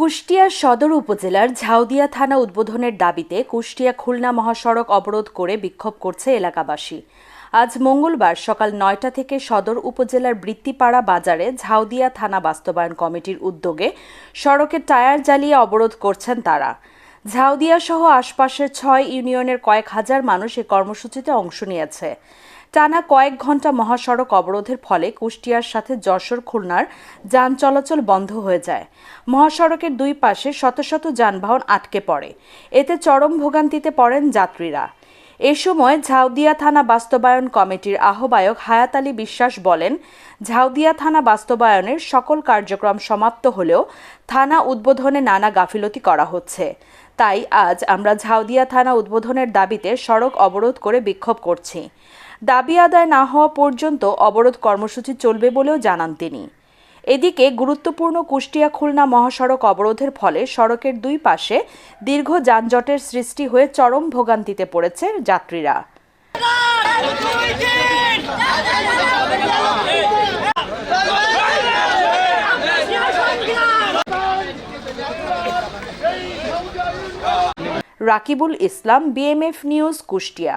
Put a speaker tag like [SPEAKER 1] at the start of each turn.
[SPEAKER 1] কুষ্টিয়া সদর উপজেলার ঝাউদিয়া থানা উদ্বোধনের দাবিতে কুষ্টিয়া খুলনা মহাসড়ক অবরোধ করে বিক্ষোভ করছে এলাকাবাসী। আজ মঙ্গলবার সকাল নয়টা থেকে সদর উপজেলার বৃত্তিপাড়া বাজারে ঝাউদিয়া থানা বাস্তবায়ন কমিটির উদ্যোগে সড়কে টায়ার জ্বালিয়ে অবরোধ করছেন তারা। ঝাউদিয়া সহ আশপাশের ছয় ইউনিয়নের কয়েক হাজার মানুষ এই কর্মসূচিতে অংশ নিয়েছে। টানা কয়েক ঘণ্টা মহাসড়ক অবরোধের ফলে কুষ্টিয়ার সাথে যশোর খুলনার যান চলাচল বন্ধ হয়ে যায়। মহাসড়কের দুই পাশে শত শত যানবাহন আটকে পড়ে। এতে চরম ভোগান্তিতে পড়েন যাত্রীরা। এ সময় ঝাউদিয়া থানা বাস্তবায়ন কমিটির আহ্বায়ক হায়াত আলী বিশ্বাস বলেন, ঝাউদিয়া থানা বাস্তবায়নের সকল কার্যক্রম সমাপ্ত হলেও থানা উদ্বোধনে নানা গাফিলতি করা হচ্ছে। তাই আজ আমরা ঝাউদিয়া থানা উদ্বোধনের দাবিতে সড়ক অবরোধ করে বিক্ষোভ করছি। দাবি আদায় না হওয়া পর্যন্ত অবরোধ কর্মসূচি চলবে বলেও জানান তিনি। এদিকে গুরুত্বপূর্ণ কুষ্টিয়া খুলনা মহাসড়ক অবরোধের ফলে সড়কের দুই পাশে দীর্ঘ যানজটের সৃষ্টি হয়ে চরম ভোগান্তিতে পড়েছে যাত্রীরা। Rakibul Islam BMF news Kushtia.